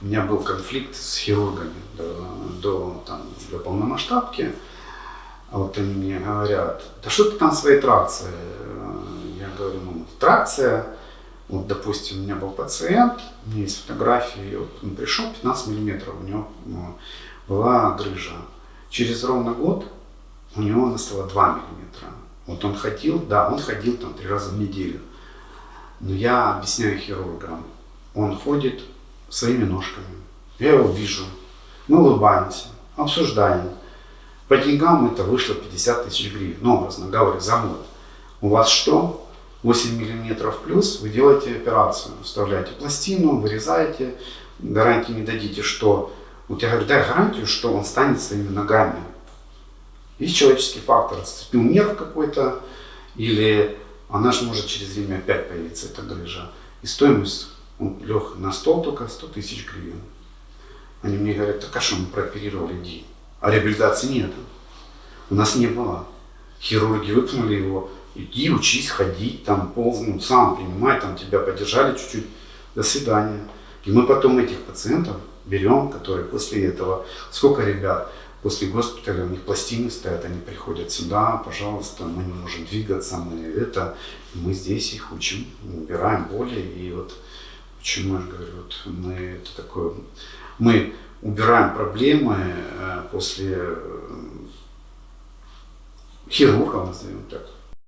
у меня был конфликт с хирургами до, до, там, до полномасштабки. А вот они мне говорят, да что ты там своей тракции? Я говорю, ну, тракция, вот, допустим, у меня был пациент, у меня есть фотографии, вот он пришел, 15 миллиметров, у него была грыжа. Через ровно год у него она стала 2 миллиметра. Вот он ходил, да, он ходил там три раза в неделю. Но я объясняю хирургам, он ходит своими ножками. Я его вижу, мы улыбаемся, обсуждаем. По деньгам это вышло 50 тысяч гривен, ну, образно говоря, за год. У вас что? 8 миллиметров плюс, вы делаете операцию, вставляете пластину, вырезаете, гарантии не дадите, что... Вот я говорю, дай гарантию, что он станет своими ногами. Есть человеческий фактор, зацепил нерв какой-то, или она же может через время опять появиться, эта грыжа. И стоимость он лег на стол только 100 тысяч гривен. Они мне говорят, так а что мы прооперировали Ди? А реабилитации нет. У нас не было. Хирурги выпнули его, иди учись ходить, там полз, ну, сам принимай, там тебя поддержали чуть-чуть, до свидания. И мы потом этих пациентов берем, которые после этого, сколько ребят после госпиталя, у них пластины стоят, они приходят сюда, пожалуйста, мы не можем двигаться, мы это, мы здесь их учим, убираем боли, и вот почему я говорю, вот мы это такое, мы убираем проблемы э, после э, хирурга, назовем так,